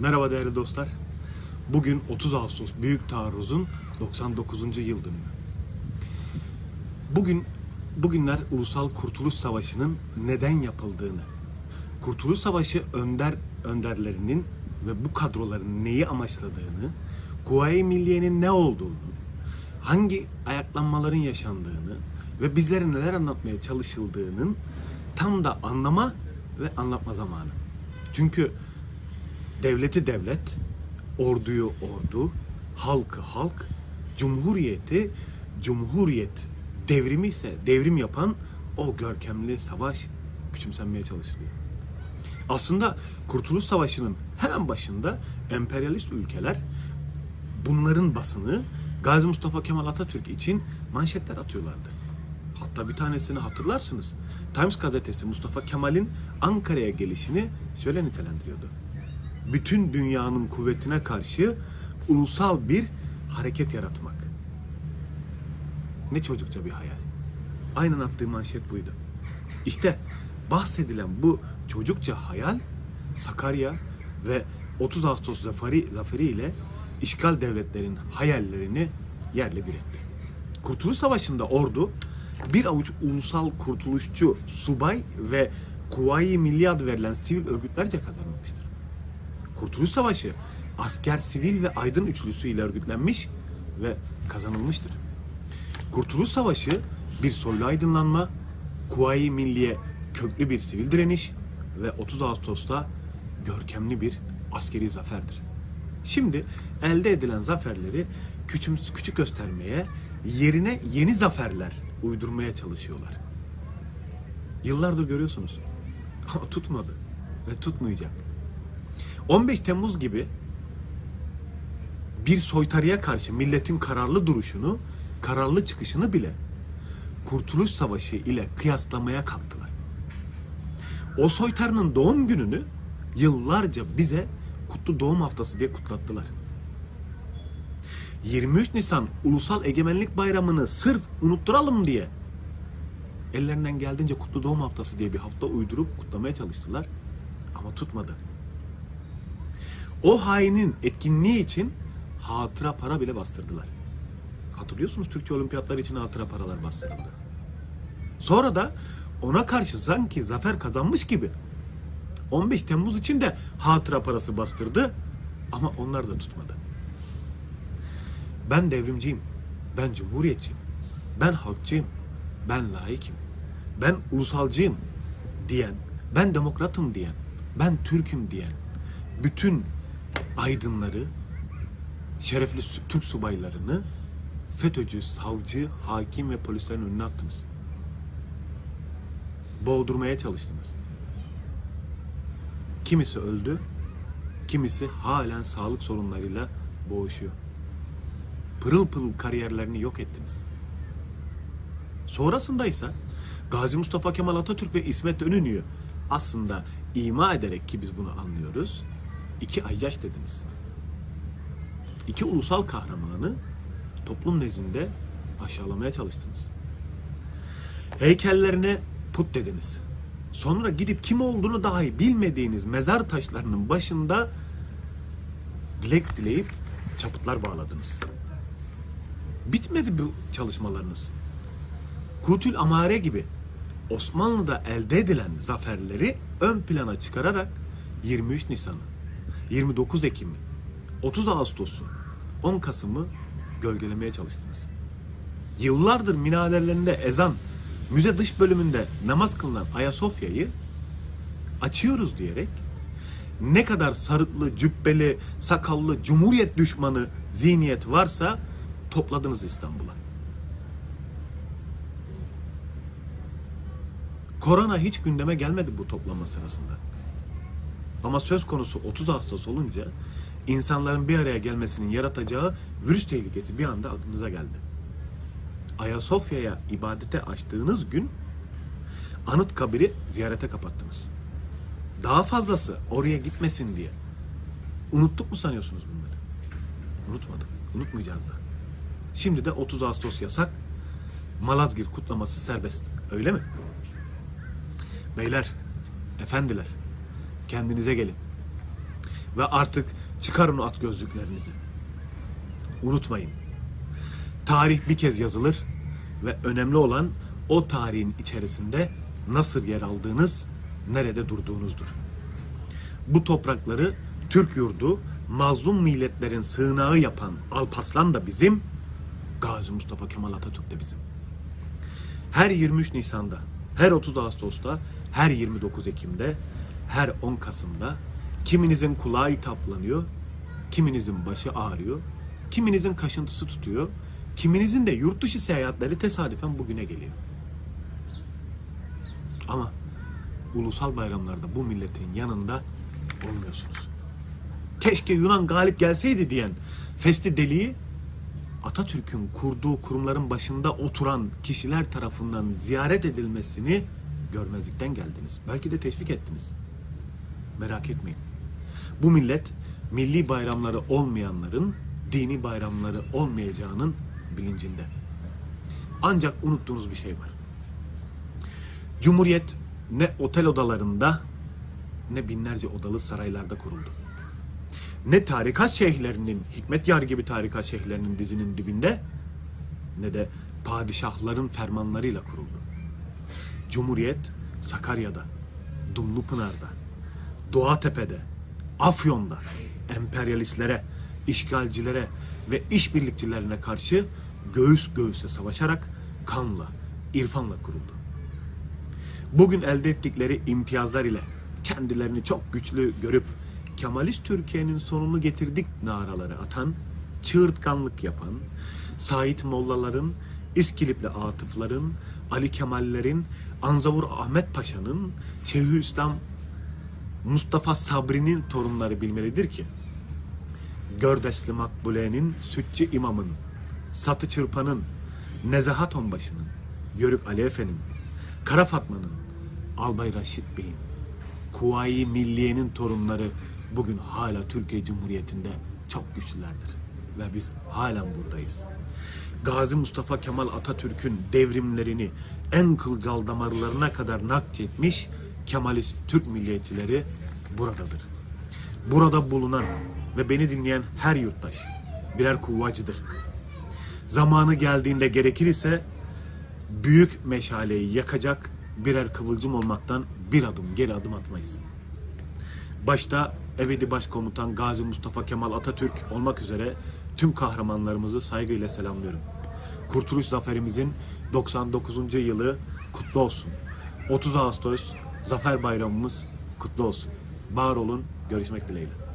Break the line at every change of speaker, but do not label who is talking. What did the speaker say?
Merhaba değerli dostlar. Bugün 30 Ağustos Büyük Taarruz'un 99. yıl dönümü. Bugün bugünler Ulusal Kurtuluş Savaşı'nın neden yapıldığını, Kurtuluş Savaşı önder önderlerinin ve bu kadroların neyi amaçladığını, Kuvayi Milliye'nin ne olduğunu, hangi ayaklanmaların yaşandığını ve bizlere neler anlatmaya çalışıldığının tam da anlama ve anlatma zamanı. Çünkü devleti devlet, orduyu ordu, halkı halk, cumhuriyeti cumhuriyet, devrimi ise devrim yapan o görkemli savaş küçümsenmeye çalışılıyor. Aslında Kurtuluş Savaşı'nın hemen başında emperyalist ülkeler bunların basını Gazi Mustafa Kemal Atatürk için manşetler atıyorlardı. Hatta bir tanesini hatırlarsınız. Times gazetesi Mustafa Kemal'in Ankara'ya gelişini şöyle nitelendiriyordu. Bütün dünyanın kuvvetine karşı ulusal bir hareket yaratmak. Ne çocukça bir hayal. Aynen attığı manşet buydu. İşte bahsedilen bu çocukça hayal Sakarya ve 30 Ağustos zaferi, zaferi ile işgal devletlerin hayallerini yerle bir etti. Kurtuluş Savaşı'nda ordu bir avuç ulusal kurtuluşçu subay ve Kuvayi Milli adı verilen sivil örgütlerce kazanılmıştır. Kurtuluş Savaşı asker, sivil ve aydın üçlüsü ile örgütlenmiş ve kazanılmıştır. Kurtuluş Savaşı bir soylu aydınlanma, Kuvayi Milliye köklü bir sivil direniş ve 30 Ağustos'ta görkemli bir askeri zaferdir. Şimdi elde edilen zaferleri küçüm, küçük göstermeye, yerine yeni zaferler uydurmaya çalışıyorlar. Yıllardır görüyorsunuz. Tutmadı ve tutmayacak. 15 Temmuz gibi bir soytarıya karşı milletin kararlı duruşunu, kararlı çıkışını bile Kurtuluş Savaşı ile kıyaslamaya kalktılar. O soytarının doğum gününü yıllarca bize Kutlu Doğum Haftası diye kutlattılar. 23 Nisan Ulusal Egemenlik Bayramı'nı sırf unutturalım diye ellerinden geldiğince Kutlu Doğum Haftası diye bir hafta uydurup kutlamaya çalıştılar ama tutmadı. O hainin etkinliği için hatıra para bile bastırdılar. Hatırlıyorsunuz Türkiye Olimpiyatları için hatıra paralar bastırıldı. Sonra da ona karşı sanki zafer kazanmış gibi 15 Temmuz için de hatıra parası bastırdı ama onlar da tutmadı. Ben devrimciyim, ben cumhuriyetçiyim, ben halkçıyım, ben laikim, ben ulusalcıyım diyen, ben demokratım diyen, ben Türk'üm diyen bütün aydınları, şerefli Türk subaylarını FETÖ'cü, savcı, hakim ve polislerin önüne attınız. Boğdurmaya çalıştınız. Kimisi öldü, kimisi halen sağlık sorunlarıyla boğuşuyor. Pırıl pırıl kariyerlerini yok ettiniz. Sonrasında ise Gazi Mustafa Kemal Atatürk ve İsmet İnönü'yü aslında ima ederek ki biz bunu anlıyoruz, iki ayyaş dediniz. İki ulusal kahramanı toplum nezdinde aşağılamaya çalıştınız. Heykellerine put dediniz. Sonra gidip kim olduğunu dahi bilmediğiniz mezar taşlarının başında dilek dileyip çaputlar bağladınız. Bitmedi bu çalışmalarınız. Kutül Amare gibi Osmanlı'da elde edilen zaferleri ön plana çıkararak 23 Nisan'ı, 29 Ekim'i, 30 Ağustos'u, 10 Kasım'ı gölgelemeye çalıştınız. Yıllardır minarelerinde ezan, müze dış bölümünde namaz kılınan Ayasofya'yı açıyoruz diyerek ne kadar sarıklı, cübbeli, sakallı, cumhuriyet düşmanı zihniyet varsa topladınız İstanbul'a. Korona hiç gündeme gelmedi bu toplama sırasında. Ama söz konusu 30 Ağustos olunca insanların bir araya gelmesinin yaratacağı virüs tehlikesi bir anda aklınıza geldi. Ayasofya'ya ibadete açtığınız gün Anıtkabir'i ziyarete kapattınız. Daha fazlası oraya gitmesin diye. Unuttuk mu sanıyorsunuz bunları? Unutmadık. Unutmayacağız da. Şimdi de 30 Ağustos yasak. Malazgirt kutlaması serbest. Öyle mi? Beyler, efendiler, kendinize gelin. Ve artık çıkarın at gözlüklerinizi. Unutmayın. Tarih bir kez yazılır ve önemli olan o tarihin içerisinde nasıl yer aldığınız, nerede durduğunuzdur. Bu toprakları Türk yurdu, mazlum milletlerin sığınağı yapan Alpaslan da bizim, Gazi Mustafa Kemal Atatürk de bizim. Her 23 Nisan'da, her 30 Ağustos'ta, her 29 Ekim'de, her 10 Kasım'da kiminizin kulağı itaplanıyor, kiminizin başı ağrıyor, kiminizin kaşıntısı tutuyor, kiminizin de yurt dışı seyahatleri tesadüfen bugüne geliyor. Ama ulusal bayramlarda bu milletin yanında olmuyorsunuz. Keşke Yunan galip gelseydi diyen Festi Deli'yi Atatürk'ün kurduğu kurumların başında oturan kişiler tarafından ziyaret edilmesini görmezlikten geldiniz. Belki de teşvik ettiniz. Merak etmeyin. Bu millet milli bayramları olmayanların dini bayramları olmayacağının bilincinde. Ancak unuttuğunuz bir şey var. Cumhuriyet ne otel odalarında ne binlerce odalı saraylarda kuruldu. Ne tarikat şeyhlerinin, hikmet yar gibi tarikat şeyhlerinin dizinin dibinde ne de padişahların fermanlarıyla kuruldu. Cumhuriyet Sakarya'da, Dumlupınar'da, Doğatepe'de, Afyon'da emperyalistlere, işgalcilere ve işbirlikçilerine karşı göğüs göğüse savaşarak kanla, irfanla kuruldu. Bugün elde ettikleri imtiyazlar ile kendilerini çok güçlü görüp Kemalist Türkiye'nin sonunu getirdik naraları atan, çığırtkanlık yapan, Sait Mollaların, İskilipli Atıfların, Ali Kemallerin, Anzavur Ahmet Paşa'nın, Şeyhülislam Mustafa Sabri'nin torunları bilmelidir ki Gördesli Makbule'nin, Sütçü İmam'ın, Satı Çırpan'ın, Nezahat Onbaşı'nın, Yörük Ali Efe'nin, Kara Fatma'nın, Albay Raşit Bey'in, Kuvayi Milliye'nin torunları bugün hala Türkiye Cumhuriyeti'nde çok güçlülerdir. Ve biz halen buradayız. Gazi Mustafa Kemal Atatürk'ün devrimlerini en kılcal damarlarına kadar nakletmiş Kemalist Türk milliyetçileri buradadır. Burada bulunan ve beni dinleyen her yurttaş birer kuvvacıdır. Zamanı geldiğinde gerekir ise büyük meşaleyi yakacak birer kıvılcım olmaktan bir adım geri adım atmayız. Başta ebedi başkomutan Gazi Mustafa Kemal Atatürk olmak üzere tüm kahramanlarımızı saygıyla selamlıyorum. Kurtuluş zaferimizin 99. yılı kutlu olsun. 30 Ağustos Zafer Bayramımız kutlu olsun. Var olun, görüşmek dileğiyle.